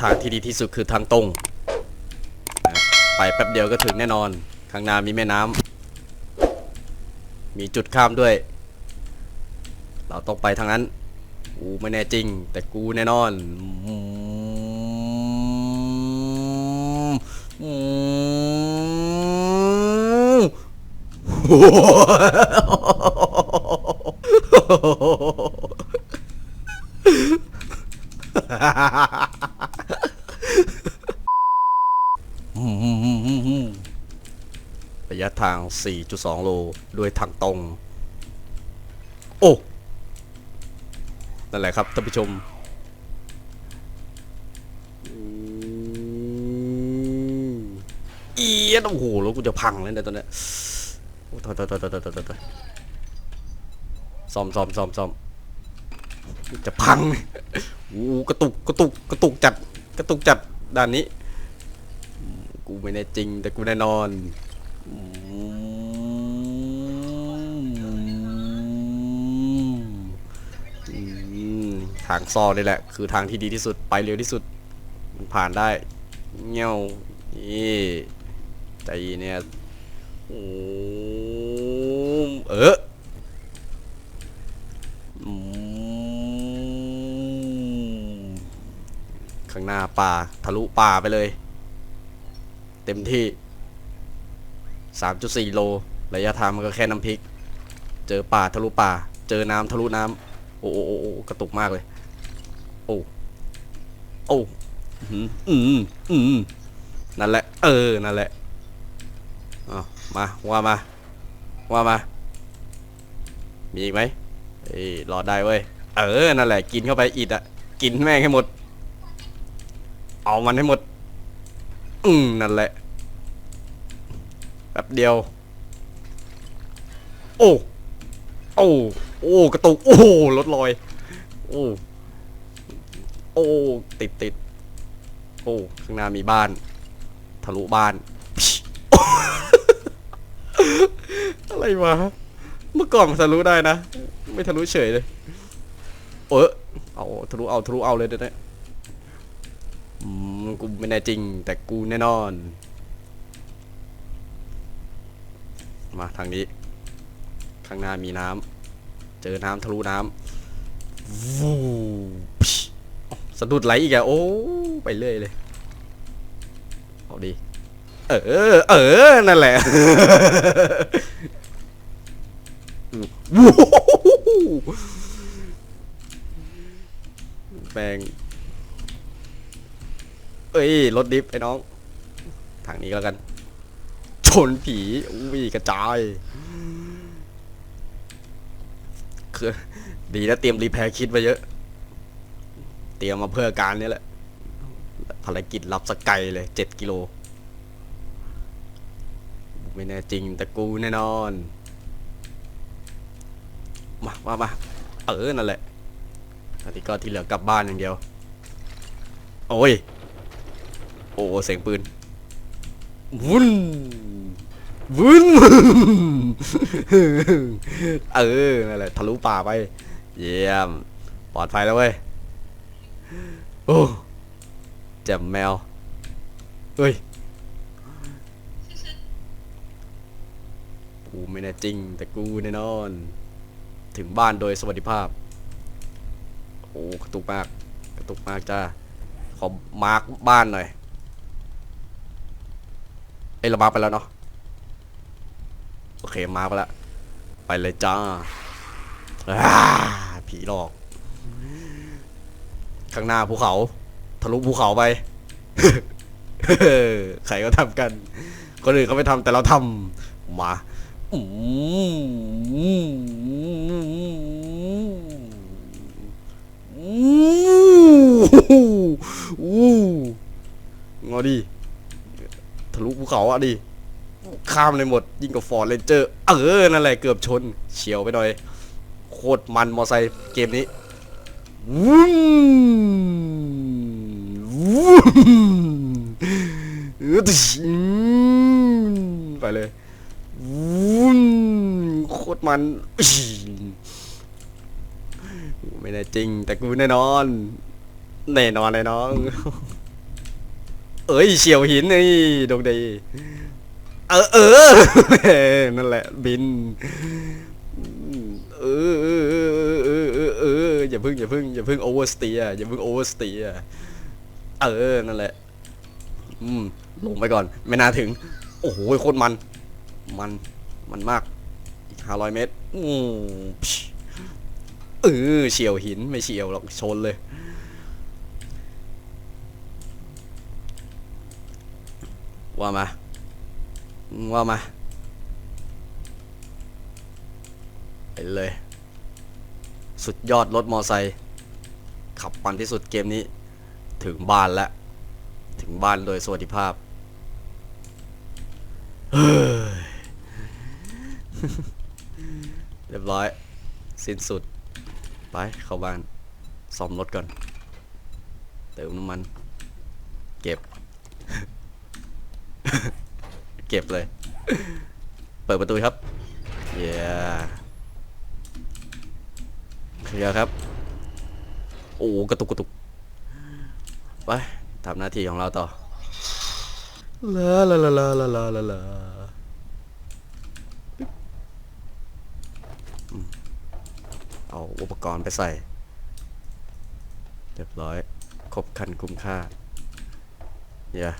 ทางที่ดีที่สุดคือทางตรงนะไปแป๊บเดียวก็ถึงแน่นอน ข้างหน้ามีแม่น้ำมีจุดข้ามด้วย เราต้องไปทางนั้น กูไม่แน่จริง แต่กูแน่นอนอืมอืมระ 4.2 โลด้วยทางตรง โอ้ นั่นแหละครับท่านผู้ชม เอียดโอ้โหแล้วกูจะพังแล้วเนี่ยตอนนี้โอ้ถอยถอยถอยถอยถอยถอยถอซ่อมซ่อมซ่อมซ่อมจะพังโอ้กระตุกกระตุกกระตุกจัดกระตุกจัดด้านนี้ กูไม่แน่จริงแต่กูแน่นอนอืม อืม ทางซอนี่แหละ คือทางที่ดีที่สุดไปเร็วที่สุด มันผ่านได้เงี้ยวนี่ใจเนี่ยโอ้เออข้างหน้าป่าทะลุป่าไปเลย เต็มที่ 3.4 โล ระยะทางมันก็แค่น้ำพริก เจอป่าทะลุป่า เจอน้ำทะลุน้ำโอ้โอ้โอ้โอกระตุกมากเลย โอ้อืมอืมอืมนั่นแหละ เออ นั่นแหละเอามา ว่ามา ว่ามา มีอีกไหมเอ้ยรอได้เว้ย เออ นั่นแหละ กินเข้าไปอิดอะกินแม่งให้หมด เอามันให้หมด อืมนั่นแหละ แป๊บเดียว โอ้ โอ้ โอ้ กระตุก โอ้รถลอย โอ้ อ้ติดติดโอ้ข้างหน้ามีบ้าน ทะลุบ้าน อะไรวะเมื่อก่อนมันทะลุได้นะ ไม่ทะลุเฉยเลย เออเอาทะลุเอาทะลุเอาเลยเดี๋ยวนี้อืมกูไม่แน่จริง แต่กูแน่นอน มาทางนี้ ข้างหน้ามีน้ำเจอน้ำทะลุน้ำวูพ สะดุดไหลอีกอะโอ้ไปเรื่อยเลยเอาดีเออ เออ นั่นแหละวู้แบงเอ้ย รถดิฟไอ้น้อง ทางนี้แล้วกัน ชนผีอุ้ยกระจายคือดีนะเตรียมรีแพร์คิดไว้เยอะ เตรียมมาเพื่อการนี้แหละ ภารกิจรับสกายเลยเจ็ดกิโล ไม่แน่จริงแต่กูแน่นอน มามามาเออ นั่นแหละอันนี้ก็ที่เหลือกลับบ้านอย่างเดียว โอ้ย โอ้เสียงปืน วุ้นวุ้นเออ นั่นแหละ ทะลุป่าไป เยี่ยม ปลอดภัยแล้วเว้ย โอ้แจ่มแมวเฮ้ยกูไม่แน่จริง แต่กูแน่นอน ถึงบ้านโดยสวัสดิภาพ โอ้กระตุกมาก กระตุกมากจ้าขอมาร์กบ้านหน่อยเอ้เรามาไปแล้วเนาะโอเคมาไปแล้วไปเลยจ้าผีหลอก ข้างหน้าภูเขาทะลุภูเขาไป ใครก็ทำกัน คนอื่นเขาไม่ทำแต่เราทำมาอู้งอดีทะลุภูเขาอะดิข้ามเลยหมด ยิ่งกว่าฟอร์เรนเจอร์ เออ นั่นแหละเกือบชน เฉียวไปหน่อย โคตรมันมอไซค์เกมนี้ วุ้นวุ้นเออตึ๊ดอืม ไปเลยวุ้นโคตรมันไม่แน่จริง แต่กูแน่นอน แน่นอนเลยน้อง เอ้ยเฉียวหินนี่ดงดี เออเออนั่นแหละ บิน เออเออเออเออเอออย่าเพึ่งอย่าเพึ่งอย่าเพึ่งโอเวอร์สเตียอย่าเพึ่งโอเวอร์สเตียเออนั่นแหละ อืมลงไปก่อน ไม่น่าถึง โอ้โหโคตรมัน มันมันมากอีกห้าร้อยเมตรอืมเออเฉียวหินไม่เฉียวหรอกชนเลย ว่ามาว่ามาไปเลย สุดยอดรถมอไซค์ขับมันที่สุดเกมนี้ ถึงบ้านแล้ว ถึงบ้านโดยสวัสดิภาพเฮ้ยเรียบร้อย สิ้นสุด ไปเข้าบ้านซ่อมรถก่อน เติมน้ำมัน เก็บ เก็บเลย เปิดประตูครับ เย้เคลียร์ครับ โอ้กระตุกกระตุก ไป ทำหน้าที่ของเราต่อลาลาลาลาลาลาลาลาอืมเอาอุปกรณ์ไปใส่ เรียบร้อย ครบคันคุ้มค่า เย้